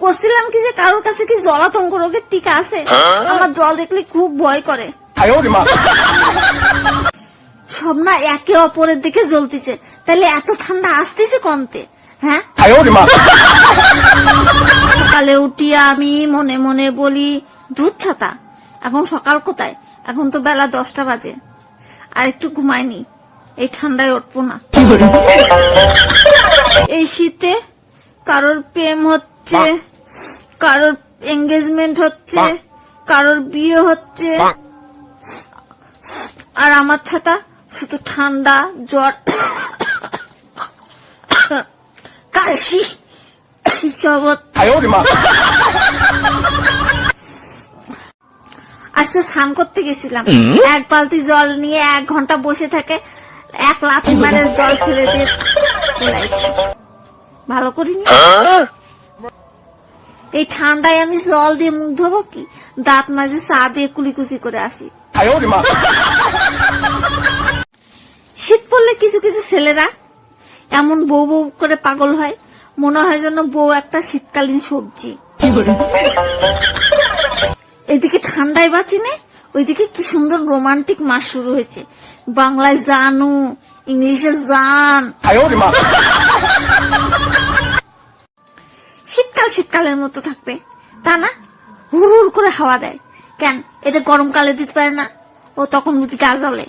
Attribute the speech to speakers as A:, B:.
A: করছিলাম কি যে কারোর কাছে কি জলাতঙ্ক রোগের টিকা আছে? হ্যাঁ? আমার জল দেখলে খুব ভয় করে। সব না একে অপরের দিকে জ্বলতেছে। তাহলে এত ঠান্ডা আসতেছে কমতে হ্যাঁ? সকালে উঠিয়া আমি মনে মনে বলি দুধ ছাতা এখন সকাল কোথায়? এখন তো বেলা দশটা বাজে। আর একটু ঘুমাইনি এই ঠান্ডায় উঠবো না। এই শীতে কারোর প্রেম হচ্ছে হচ্ছে কারোর এঙ্গেজমেন্ট হচ্ছে কারোর বিয়ে হচ্ছে। আর আমার ছাতা শুধু ঠান্ডা জ্বর কাশি আজকে স্নান করতে গেছিলাম। এক বালতি জল নিয়ে এক ঘণ্টা বসে থাকে এক লাথি মারে জল ফেলে দিয়ে ভালো করিনি? এই ঠান্ডায় আমি জল দিয়ে মুখ ধোবো কি? দাঁত মাঝে চা দিয়ে কুলিকুচি করে আসি। শীত পড়লে কিছু কিছু ছেলেরা এমন বউ বউ করে পাগল হয় মনে হয় যেন বউ একটা শীতকালীন সবজি। এদিকে ঠান্ডায় বাঁচি নে ওইদিকে কি সুন্দর রোমান্টিক মাস শুরু হয়েছে। বাংলায় জানু ইংলিশে জান। শীতকালের মতো থাকবে। তা না? হুড় করে হাওয়া দেয়। কেন? এটা গরমকালে দিতে পারে না। ও তখন যদি গাছ জ্বলে।